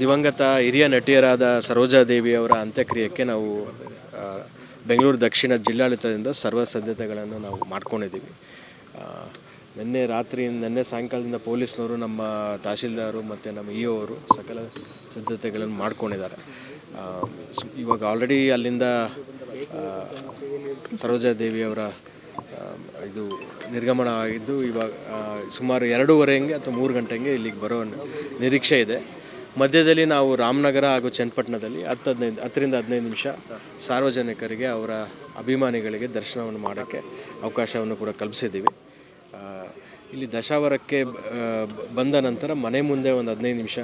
ದಿವಂಗತ ಹಿರಿಯ ನಟಿಯರಾದ ಸರೋಜಾದೇವಿ ಅವರ ಅಂತ್ಯಕ್ರಿಯೆಗೆ ನಾವು ಬೆಂಗಳೂರು ದಕ್ಷಿಣ ಜಿಲ್ಲಾಡಳಿತದಿಂದ ಸರ್ವ ಸಿದ್ಧತೆಗಳನ್ನು ನಾವು ಮಾಡ್ಕೊಂಡಿದ್ದೀವಿ. ನಿನ್ನೆ ರಾತ್ರಿ, ನಿನ್ನೆ ಸಾಯಂಕಾಲದಿಂದ ಪೊಲೀಸ್ನವರು ನಮ್ಮ ತಹಶೀಲ್ದಾರು ಮತ್ತು ನಮ್ಮ ಇ ಅವರು ಸಕಲ ಸಿದ್ಧತೆಗಳನ್ನು ಮಾಡ್ಕೊಂಡಿದ್ದಾರೆ. ಇವಾಗ ಆಲ್ರೆಡಿ ಅಲ್ಲಿಂದ ಸರೋಜಾದೇವಿ ಅವರ ಇದು ನಿರ್ಗಮನ ಆಗಿದ್ದು ಇವಾಗ ಸುಮಾರು ಎರಡೂವರೆ ಹಂಗೆ ಅಥವಾ ಮೂರು ಗಂಟೆಗೆ ಇಲ್ಲಿಗೆ ಬರೋ ನಿರೀಕ್ಷೆ ಇದೆ. ಮಧ್ಯದಲ್ಲಿ ನಾವು ರಾಮನಗರ ಹಾಗೂ ಚನ್ನಪಟ್ಟಣದಲ್ಲಿ ಹತ್ತು ಹದಿನೈದು, ಹತ್ತರಿಂದ ಹದಿನೈದು ನಿಮಿಷ ಸಾರ್ವಜನಿಕರಿಗೆ ಅವರ ಅಭಿಮಾನಿಗಳಿಗೆ ದರ್ಶನವನ್ನು ಮಾಡೋಕ್ಕೆ ಅವಕಾಶವನ್ನು ಕೂಡ ಕಲ್ಪಿಸಿದ್ದೀವಿ. ಇಲ್ಲಿ ದಶಾವರಕ್ಕೆ ಬಂದ ನಂತರ ಮನೆ ಮುಂದೆ ಒಂದು ಹದಿನೈದು ನಿಮಿಷ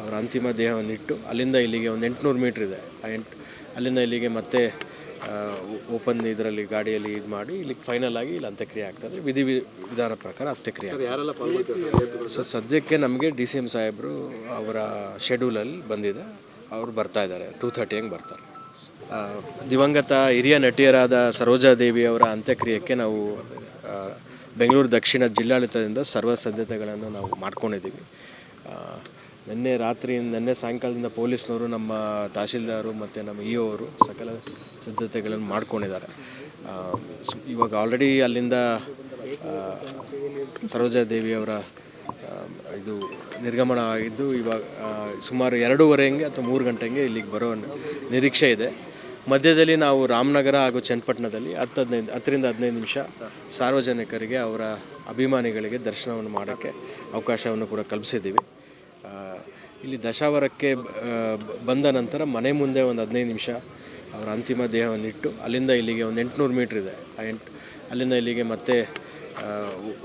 ಅವರ ಅಂತಿಮ ದೇಹವನ್ನು ಇಟ್ಟು ಅಲ್ಲಿಂದ ಇಲ್ಲಿಗೆ ಒಂದು ಎಂಟುನೂರು ಮೀಟ್ರ್ ಇದೆ. ಆ ಎಂಟು, ಅಲ್ಲಿಂದ ಇಲ್ಲಿಗೆ ಮತ್ತೆ ಓಪನ್ ಇದರಲ್ಲಿ ಗಾಡಿಯಲ್ಲಿ ಇದು ಮಾಡಿ ಇಲ್ಲಿ ಫೈನಲ್ ಆಗಿ ಇಲ್ಲಿ ಅಂತ್ಯಕ್ರಿಯೆ ಆಗ್ತದೆ ವಿಧಿ ವಿಧಾನ ಪ್ರಕಾರ ಅಂತ್ಯಕ್ರಿಯೆ ಆಗ್ತದೆ ಸೊ ಸದ್ಯಕ್ಕೆ ನಮಗೆ ಡಿ ಸಿ ಎಂ ಸಾಹೇಬರು ಅವರ ಶೆಡ್ಯೂಲಲ್ಲಿ ಬಂದಿದೆ. ಅವರು ಬರ್ತಾ ಇದ್ದಾರೆ. ಟೂ ಥರ್ಟಿ ಹಂಗೆ ಬರ್ತಾರೆ. ದಿವಂಗತ ಹಿರಿಯ ನಟಿಯರಾದ ಸರೋಜಾದೇವಿ ಅವರ ಅಂತ್ಯಕ್ರಿಯೆಗೆ ನಾವು ಬೆಂಗಳೂರು ದಕ್ಷಿಣ ಜಿಲ್ಲಾಡಳಿತದಿಂದ ಸರ್ವ ಸಿದ್ಧತೆಗಳನ್ನು ನಾವು ಮಾಡ್ಕೊಂಡಿದ್ದೀವಿ. ನಿನ್ನೆ ರಾತ್ರಿ ನಿನ್ನೆ ಸಾಯಂಕಾಲದಿಂದ ಪೊಲೀಸ್ನವರು ನಮ್ಮ ತಹಶೀಲ್ದಾರು ಮತ್ತು ನಮ್ಮ ಇ ಅವರು ಸಕಲ ಸಿದ್ಧತೆಗಳನ್ನು ಮಾಡ್ಕೊಂಡಿದ್ದಾರೆ. ಇವಾಗ ಆಲ್ರೆಡಿ ಅಲ್ಲಿಂದ ಸರೋಜಾ ದೇವಿಯವರ ಇದು ನಿರ್ಗಮನ ಆಗಿದ್ದು ಇವಾಗ ಸುಮಾರು ಎರಡೂವರೆ ಹಂಗೆ ಅಥವಾ ಮೂರು ಗಂಟೆಗೆ ಇಲ್ಲಿಗೆ ಬರೋ ನಿರೀಕ್ಷೆ ಇದೆ. ಮಧ್ಯದಲ್ಲಿ ನಾವು ರಾಮನಗರ ಹಾಗೂ ಚನ್ನಪಟ್ಟಣದಲ್ಲಿ ಹತ್ತು ಹದಿನೈದು, ಹತ್ತರಿಂದ ಹದಿನೈದು ನಿಮಿಷ ಸಾರ್ವಜನಿಕರಿಗೆ ಅವರ ಅಭಿಮಾನಿಗಳಿಗೆ ದರ್ಶನವನ್ನು ಮಾಡೋಕ್ಕೆ ಅವಕಾಶವನ್ನು ಕೂಡ ಕಲ್ಪಿಸಿದ್ದೀವಿ. ಇಲ್ಲಿ ದಶಾವರಕ್ಕೆ ಬಂದ ನಂತರ ಮನೆ ಮುಂದೆ ಒಂದು ಹದಿನೈದು ನಿಮಿಷ ಅವರ ಅಂತಿಮ ದೇಹವನ್ನು ಇಟ್ಟು ಅಲ್ಲಿಂದ ಇಲ್ಲಿಗೆ ಒಂದು ಎಂಟುನೂರು ಮೀಟ್ರ್ ಇದೆ. ಆ ಎಂಟು ಅಲ್ಲಿಂದ ಇಲ್ಲಿಗೆ ಮತ್ತೆ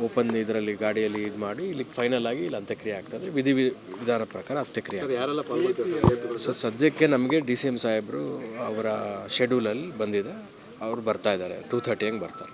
ಓಪನ್ ಇದರಲ್ಲಿ ಗಾಡಿಯಲ್ಲಿ ಇದು ಮಾಡಿ ಇಲ್ಲಿ ಫೈನಲ್ ಆಗಿ ಇಲ್ಲಿ ಅಂತ್ಯಕ್ರಿಯೆ ಆಗ್ತದೆ. ವಿಧಿ ವಿಧಾನ ಪ್ರಕಾರ ಅಂತ್ಯಕ್ರಿಯೆ ಆಗ್ತದೆ. ಯಾರೆಲ್ಲ ಪಾಲ್ಗೊಳ್ತಾರೆ ಸೊ ಸದ್ಯಕ್ಕೆ ನಮಗೆ ಡಿ ಸಿ ಎಂ ಸಾಹೇಬರು ಅವರ ಶೆಡ್ಯೂಲಲ್ಲಿ ಬಂದಿದೆ. ಅವರು ಬರ್ತಾ ಇದ್ದಾರೆ. ಟೂ ಥರ್ಟಿ ಹಂಗೆ ಬರ್ತಾರೆ.